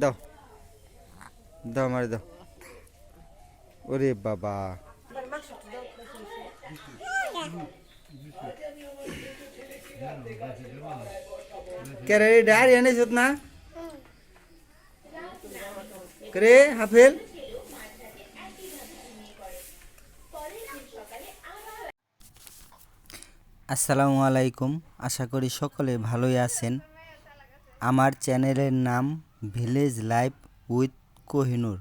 দাও। দাও আমার দাও। ওরে বাবা। ডায়েরি এনেছত না? করে, হাফেল? আসসালামু আলাইকুম। আশা করি সকলে ভালোই আছেন। আমার চ্যানেলের নাম ভিলেজ লাইফ উইথ কোহিনুর।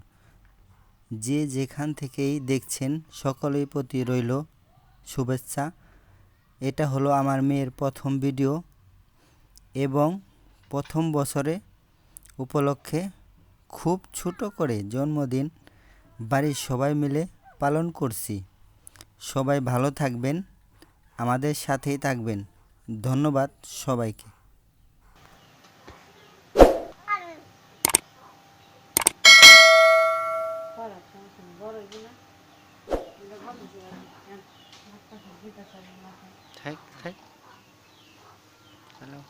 যে যেখান থেকেই দেখছেন, সকলের প্রতি রইল শুভেচ্ছা। এটা হলো আমার মেয়ের প্রথম ভিডিও এবং প্রথম বছরে উপলক্ষে খুব ছোট করে জন্মদিন বাড়ির সবাই মিলে পালন করছি। সবাই ভালো থাকবেন, আমাদের সাথেই থাকবেন। ধন্যবাদ সবাইকে। Take, take. Hello.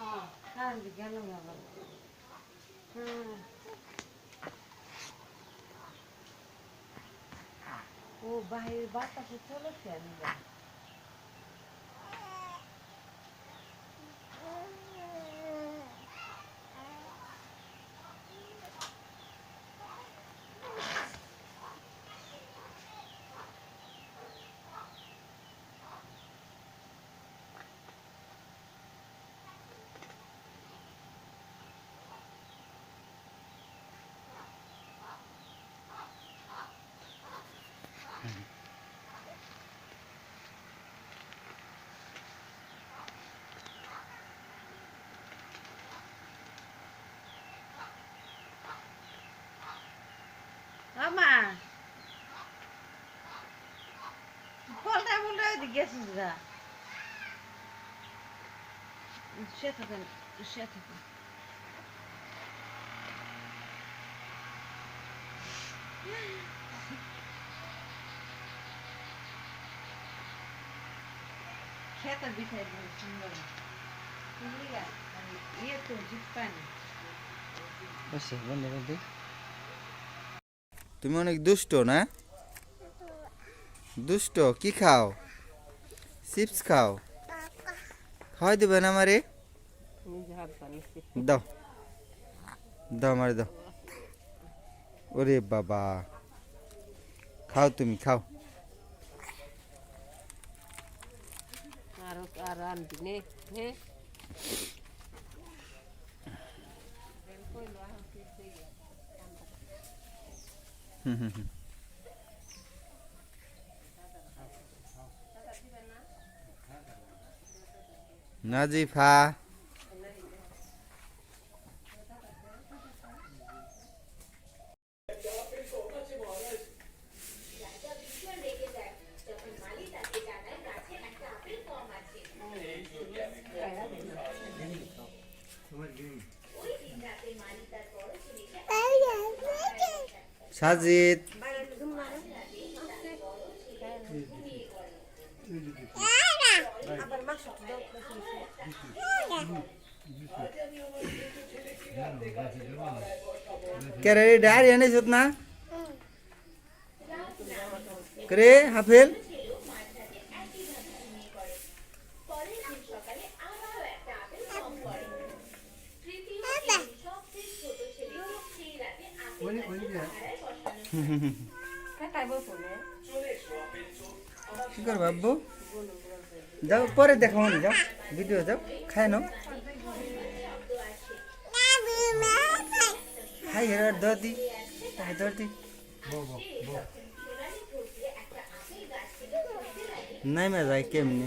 Oh, beginning of it. Hmm. Oh, siapa ni? বলটা বলটা ওইদিকে গেছিস গা সে থাকেন সে থাকেন খেতে বিছাই দিয়ে সুন্দর বুঝলি গা আর ইয়ে তো জিত পায় না বসে বন্ধ করে দে। তুমি অনেক দুষ্ট না দুষ্ট কি খাও চিপস খাও। খাওয়াই দেবে না আমারে? দাও। দাও আমারে দাও। ওরে বাবা। খাও তুমি, খাও। হুম হুম হুম। নাজিফা। সাজিদ। কেরে ডায়েরি এনেছত না করে হাফেল কি করব আব্বু যাও, পরে দেখো মনে যাও ভিডিও যাও, খায় নাও। হাই হেরার দর্দি, হাই দর্দি। নাই মে যায় কেমনি?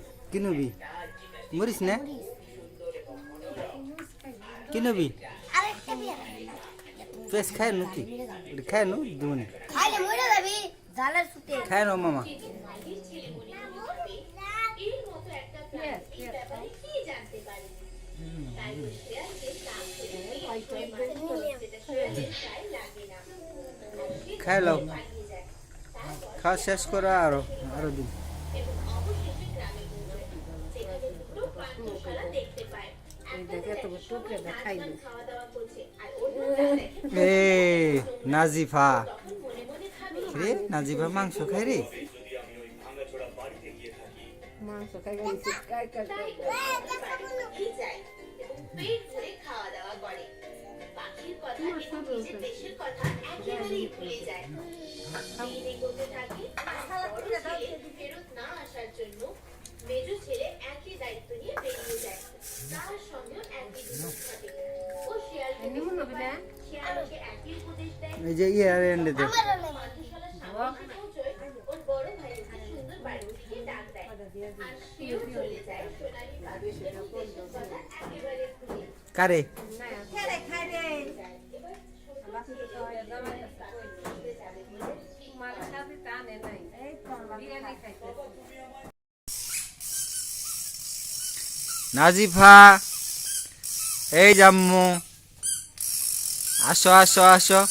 কি নবি মরিস না? কি নবি পেস খায় নু কি? খায় নু দুনি খায় নো মামা। খাই লও। খাওয়া শেষ করা আরও আরও দিন এ নাজিফা। রে নাজিফা মাংস খাই রে? মাংস খাই পাখির কথা দেশের কথা একেবারেই ভুলে যায়। থাকে যে ইয়ার এন্ডে দেখ কারে? নাজিফা এই জাম্মু। আসো আসো আসো।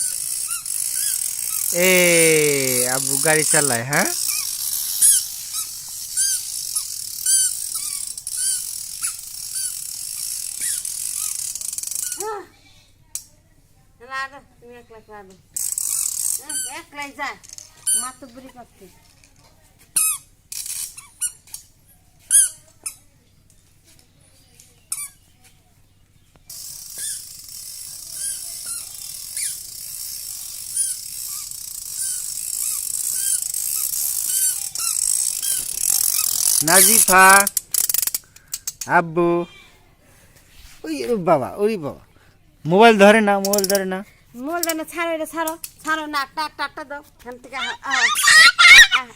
ए, अब गाड़ी चल रहा है हाँ? एक लाइन हाँ, एक लाख जा। मात्र तो बुरी करते। নাজিফা আব্বু ওই বাবা ওই বাবা মোবাইল ধরে না মোবাইল ধরে না মোবাইল ধরে না ছাড়ো এটা ছাড়ো ছাড়ো না আটটা আটটা আটটা দাও এখান থেকে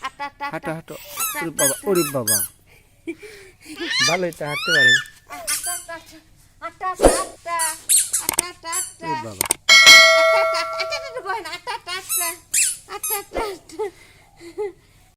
আটটা আটটা হাটো হাটো ওরে বাবা ওরে বাবা ভালো এটা হাঁটতে পারে বাবা